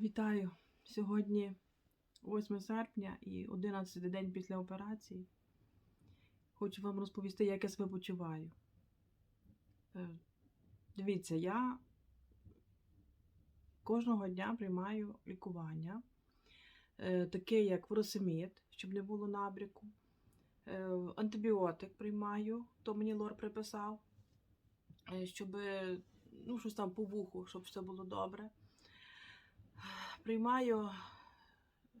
Вітаю! Сьогодні 8 серпня і 11 день після операції. Хочу вам розповісти, як я себе почуваю. Е, Дивіться, я кожного дня приймаю лікування, е, таке як фуросемід, щоб не було набряку. Е, Антибіотик приймаю, то мені лор приписав, щоб ну, щось там по вуху, щоб все було добре. Приймаю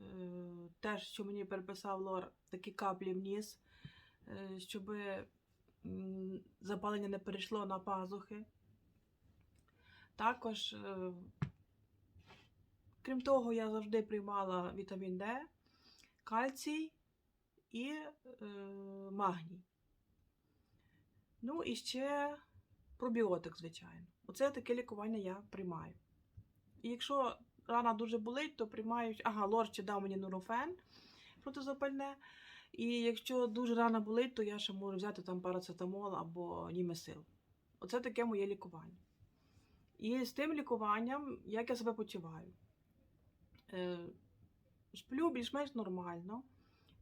е, теж, що мені переписав лор, такі каплі в ніс, е, щоб запалення не перейшло на пазухи. Також, е, крім того, я завжди приймала вітамін Д, кальцій і магній. Ну і ще пробіотик, звичайно. Оце таке лікування я приймаю. І якщо рана дуже болить, то приймають. Ага, лор ще дав мені нурофен протизапальне. І якщо дуже рана болить, то я ще можу взяти там парацетамол або німесил. Оце таке моє лікування. І з тим лікуванням, як я себе почуваю. Е, сплю більш-менш нормально.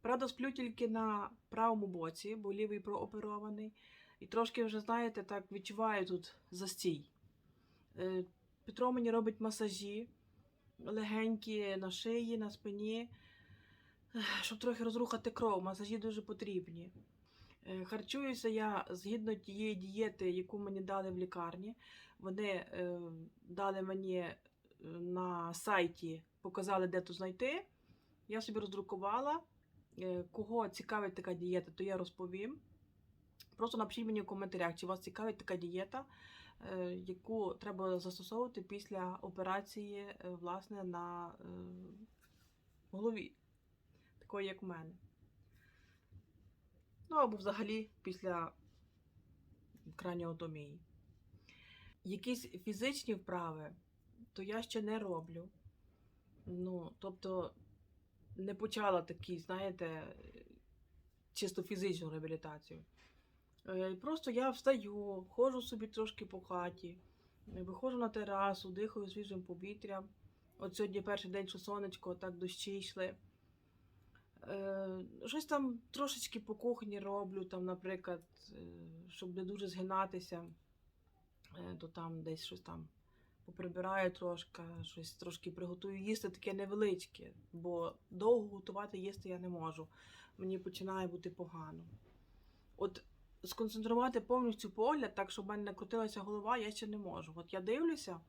Правда, сплю тільки на правому боці, бо лівий прооперований. І трошки вже, знаєте, так відчуваю тут застій. Е, Петро мені робить масажі легенькі на шиї, на спині, щоб трохи розрухати кров. Масажі дуже потрібні. Е, Харчуюся я згідно тієї дієти, яку мені дали в лікарні. Вони е, дали мені е, на сайті, показали, де то знайти. Я собі роздрукувала. Кого цікавить така дієта, то я розповім. Просто напишіть мені в коментарях, чи вас цікавить така дієта, яку треба застосовувати після операції е, власне, на е, голові, такої, як в мене. Ну або взагалі після краніотомії. Якісь фізичні вправи, то я ще не роблю. Ну, тобто, не почала такі, знаєте, чисто фізичну реабілітацію. Е, Просто я встаю, ходжу собі трошки по хаті, е, виходжу на терасу, дихаю свіжим повітрям. От сьогодні перший день, що сонечко, так дощі йшли. Е, Щось там трошечки по кухні роблю, там, наприклад, щоб не дуже згинатися, то там десь щось там поприбираю трошки, щось трошки приготую їсти таке невеличке, бо довго готувати їсти я не можу. Мені починає бути погано. От сконцентрувати повністю погляд, так, щоб в мене не крутилася голова, я ще не можу. От я дивлюся,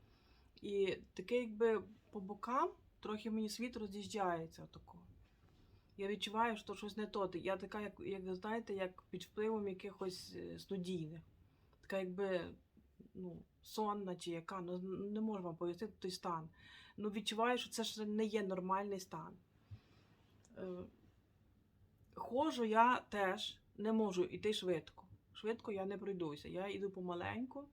і таке, якби по бокам трохи мені світ роз'їжджається. Отако. Я відчуваю, що щось не то. Я така, як, як знаєте, як під впливом якихось е, студійних. Така, якби ну, сонна чи яка, ну не можу вам пояснити той стан. Ну, відчуваю, що це ж не є нормальний стан. Е, Ходжу я теж не можу йти швидко. Швидко я не пройдуся. Я йду помаленьку,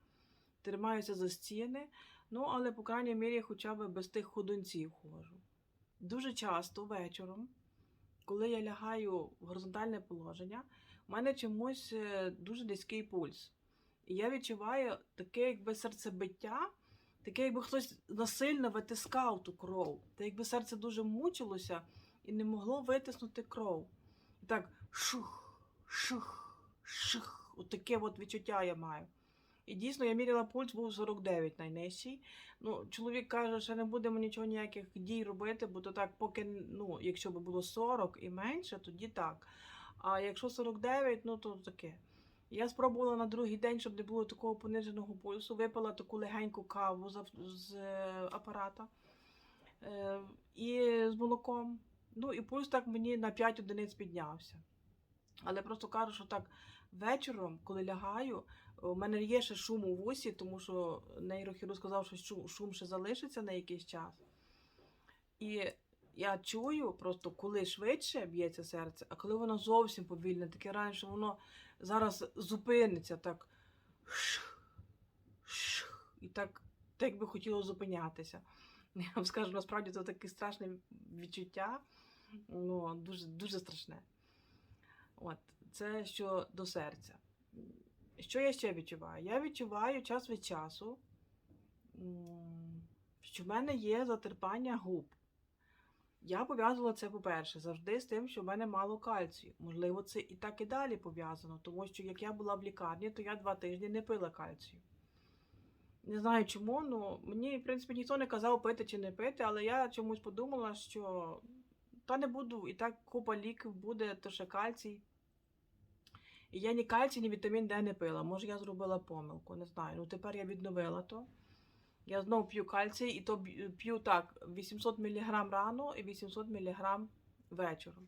тримаюся за стіни, ну, але, по крайній мірі, хоча б без тих ходунців ходжу. Дуже часто вечором, коли я лягаю в горизонтальне положення, у мене чомусь е, дуже низький пульс. І я відчуваю таке, якби серцебиття, таке, якби хтось насильно витискав ту кров. Та якби серце дуже мучилося і не могло витиснути кров. І так шух, шух, шух. От таке от відчуття я маю. І дійсно я міряла пульс, був 49 найнижчий. Ну, чоловік каже, що не будемо нічого ніяких дій робити, бо то так, поки, ну, якщо б було 40 і менше, тоді так. А якщо 49, ну то таке. Я спробувала на другий день, щоб не було такого пониженого пульсу, випила таку легеньку каву з, з апарата е, і з молоком. Ну і пульс так мені на 5 одиниць піднявся. Але просто кажу, що так вечором, коли лягаю, у мене є ще шум у вусі, тому що нейрохірург сказав, що шум ще залишиться на якийсь час. І я чую просто, коли швидше б'ється серце, а коли воно зовсім повільне, таке раніше, воно зараз зупиниться так. І так, так би хотіло зупинятися. Я вам скажу, насправді це таке страшне відчуття. Ну, дуже, дуже страшне. От, це що до серця. Що я ще відчуваю? Я відчуваю час від часу, що в мене є затерпання губ. Я пов'язувала це, по-перше, завжди з тим, що в мене мало кальцію. Можливо, це і так і далі пов'язано, тому що як я була в лікарні, то я два тижні не пила кальцію. Не знаю чому, ну мені, в принципі, ніхто не казав пити чи не пити, але я чомусь подумала, що та не буду, і так купа ліків буде, то ще кальцій. І я ні кальцій, ні вітамін Д не пила. Може, я зробила помилку, не знаю. Ну тепер я відновила то. Я знову п'ю кальцій, і то п'ю так: 800 мг рано і 800 мг вечором.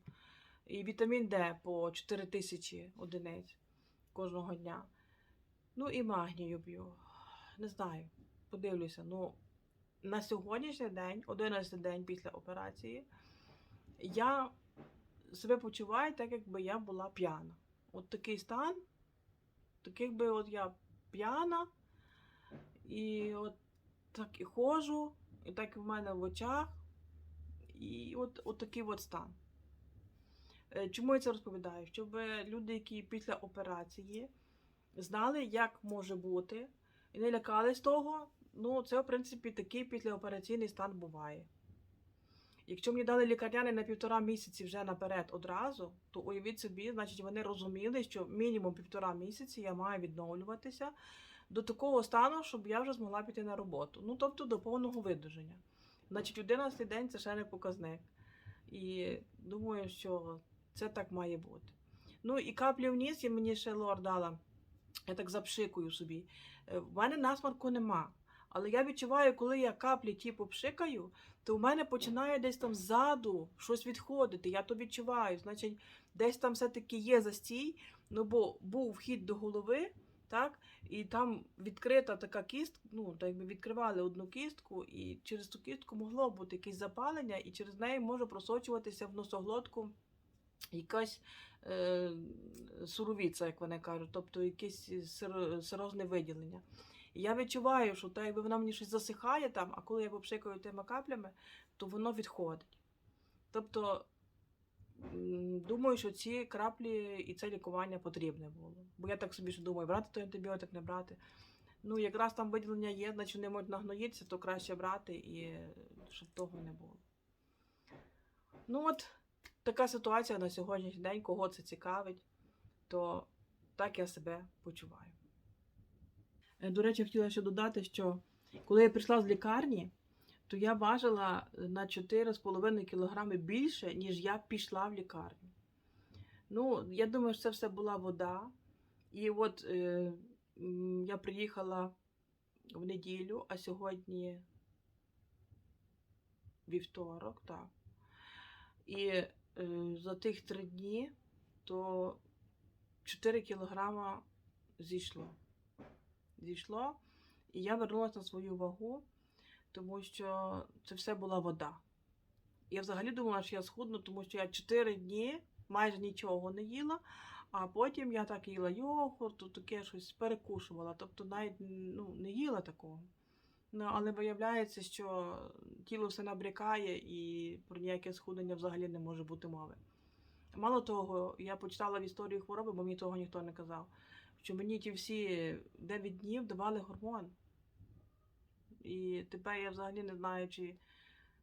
І вітамін Д по 4000 одиниць кожного дня. Ну і магнію п'ю. Не знаю, подивлюся. Ну, на сьогоднішній день, 11 день після операції, я себе почуваю так, якби я була п'яна. От такий стан, так якби от я п'яна, і от так і ходжу, і так і в мене в очах, і от, от такий от стан. Е, Чому я це розповідаю? Щоб люди, які після операції знали, як може бути, і не лякались того, ну це, в принципі, такий післяопераційний стан буває. Якщо мені дали лікарняни на півтора місяці вже наперед одразу, то уявіть собі, значить вони розуміли, що мінімум півтора місяці я маю відновлюватися до такого стану, щоб я вже змогла піти на роботу. Ну, тобто до повного видуження. Значить, 11 день це ще не показник. І думаю, що це так має бути. Ну і каплі вниз, і мені ще лор дала. Я так запшикую собі. Е, В мене насмарку нема. Але я відчуваю, коли я каплі ті попшикаю, то в мене починає десь там ззаду щось відходити. Я то відчуваю. Значить, десь там все-таки є застій, ну бо був вхід до голови, так, і там відкрита така кістка, ну, так якби відкривали одну кістку, і через ту кістку могло бути якесь запалення, і через неї може просочуватися в носоглотку якась е, суровіця, як вони кажуть, тобто якесь сиро- сирозне виділення. І я відчуваю, що так, якби вона мені щось засихає там, а коли я попшикаю тими каплями, то воно відходить. Тобто, думаю, що ці краплі і це лікування потрібне було. Бо я так собі ще думаю, брати той антибіотик, не брати. Ну, якраз там виділення є, значить вони можуть нагноїтися, то краще брати і щоб того не було. Ну от, така ситуація на сьогоднішній день, кого це цікавить, то так я себе почуваю. Е, До речі, хотіла ще додати, що коли я прийшла з лікарні, то я важила на 4,5 кг більше, ніж я пішла в лікарню. Ну, я думаю, що це все була вода. І от е, я приїхала в неділю, а сьогодні вівторок, так. І е, за тих три дні то 4 кілограма зійшло. Зійшло, і я вернулася на свою вагу, тому що це все була вода. Я взагалі думала, що я схудну, тому що я 4 дні майже нічого не їла, а потім я так їла йогурт, таке щось перекушувала. Тобто навіть ну, не їла такого. Ну, але виявляється, що тіло все набрякає і про ніяке схуднення взагалі не може бути мови. Мало того, я почитала в історії хвороби, бо мені того ніхто не казав, що мені ті всі 9 днів давали гормон. І тепер я взагалі не знаю, чи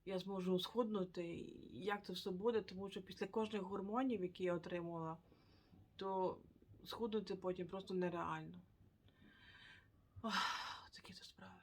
я зможу схуднути, як це все буде, тому що після кожних гормонів, які я отримувала, то схуднути потім просто нереально. Ох, такі то справи.